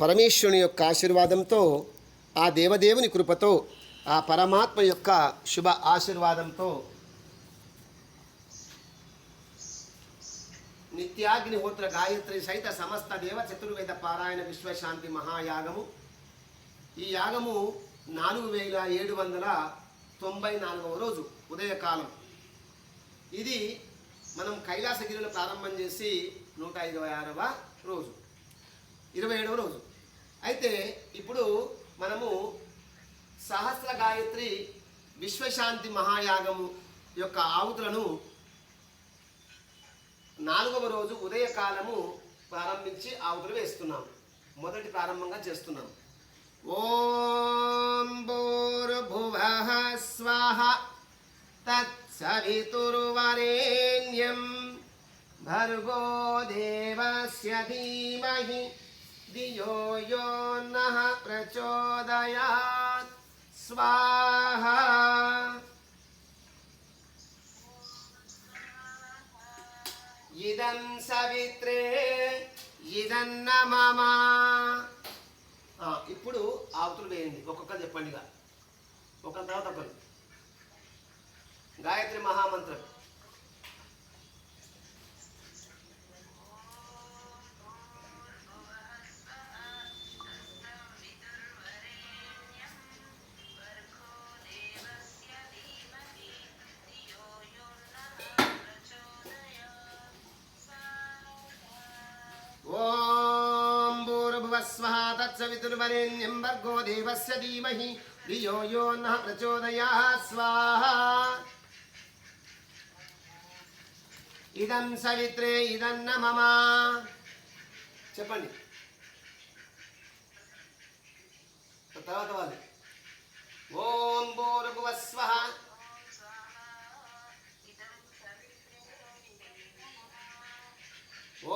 పరమేశ్వరుని యొక్క ఆశీర్వాదంతో ఆ దేవదేవుని కృపతో ఆ పరమాత్మ యొక్క శుభ ఆశీర్వాదంతో నిత్యాగ్నిహోత్ర గాయత్రి సహిత సమస్త దేవ చతుర్వేద పారాయణ విశ్వశాంతి మహాయాగము. ఈ యాగము నాలుగు వేల ఏడు వందల తొంభై నాలుగవ రోజు ఉదయకాలం. ఇది మనం కైలాసగిరిలో ప్రారంభం చేసి నూట ఇరవై ఆరవ రోజు ఇరవై ఏడవ రోజు. అయితే ఇప్పుడు మనము సహస్ర గాయత్రి విశ్వశాంతి మహాయాగము యొక్క ఆవుతులను నాలుగవ రోజు ఉదయకాలము ప్రారంభించి ఆవుతులు వేస్తున్నాం. మొదటి ప్రారంభంగా చేస్తున్నాం. ఓం భూర్భువః స్వాహ తత్సవితుర్వరేణ్యం భర్గో దేవస్య ధీమహి ధియో యో నః ప్రచోదయాత్ స్వాహా ఇదం సవిత్రే ఇదన్న మమ ఇప్పుడు ఆవుతులు వేయండి. ఒక్కొక్కరు చెప్పండి ఇక ఒకరి తర్వాత ఒకరు. గాయత్రి మహామంత్రం. భూర్భువస్వః తత్సవితుర్వరేణ్యం భర్గో దేవస్య ధీమహి ధియో యో नः ప్రచోదయాత్ स्वाहा। ఇదం సవిత్రే ఇదన్న మమ చెప్పండి। తర్వాత వాళ్ళు। ఓం భూర్భువస్వః।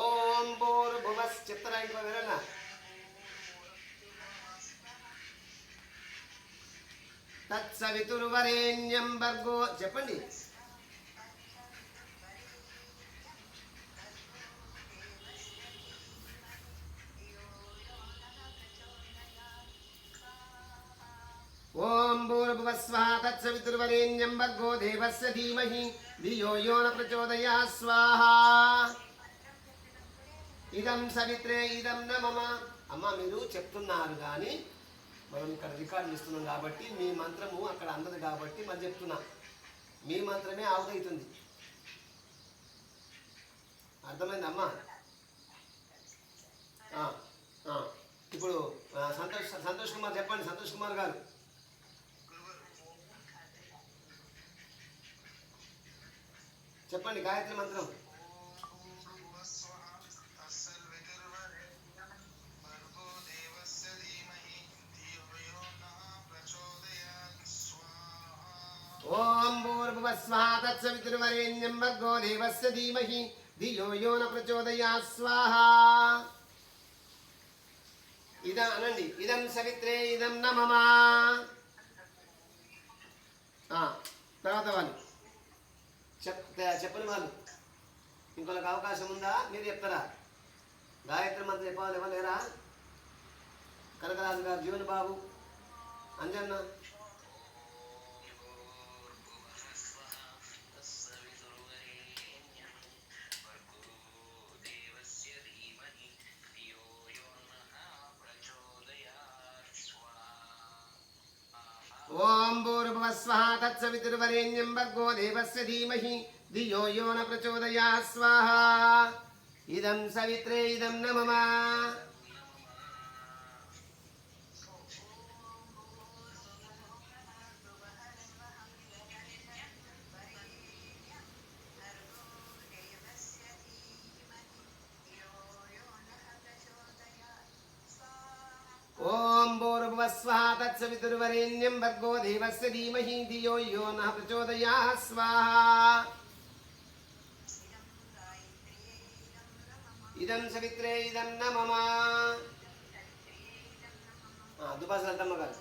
ఓం భూర్భువస్ చెప్తారా ఇంకో వినన్నా తత్సవితుర్వరేణ్యం భర్గో. చెప్పండి. ఓం భూర్భువస్వ తత్సవితుర్వరేణ్యం భర్గో దేవస్య ధీమహి ధియో యో న ప్రచోదయా స్వాహ ఇదం సవిత్రే ఇదం న మమ అమ్మ మీరు చెప్తున్నారు కానీ మనం ఇక్కడ రికార్డు చేస్తున్నాం కాబట్టి మీ మంత్రము అక్కడ అందదు కాబట్టి మరి చెప్తున్నా. మీ మంత్రమే ఆవుదవుతుంది అర్థమైందమ్మా ఇప్పుడు సంతోష్ సంతోష్ కుమార్ చెప్పండి సంతోష్ కుమార్ గారు. చెప్పండి గాయత్రి మంత్రం. భూర్భువస్వః తత్సవితుర్వరేణ్యం భర్గో దేవస్య ధీమహి ధియో యో న ప్రచోదయాత్ స్వాహా ఇద అనండి ఇదం సవిత్రే ఇదం న మమ తర్వాత వాళ్ళు. చెప్ చెప్పని వాళ్ళు. ఇంకొకరికి అవకాశం ఉందా? మీరు చెప్తారా? గాయత్రి మంత్రం చెప్పాలి ఇవ్వలేరా కనకరాజు గారు జీవన్ బాబు అంజన్న. ఓం భూర్భువ భూర్భువస్వః తత్సవితుర్వరేణ్యం భర్గో దేవస్య ధీమహి ధియో యో న ప్రచోదయాత్ స్వాహా. ఇదం సవిత్రే ఇదం నమమా మమ ఓం భూర్భువస్వః తత్సవితుర్వరేణ్యం భర్గో దేవస్య ధీమహి ధియో యో నః ప్రచోదయాత్ స్వాహా. ఇదం సవిత్రే ఇదం న మమ దుబాస లతమ్మ గారు.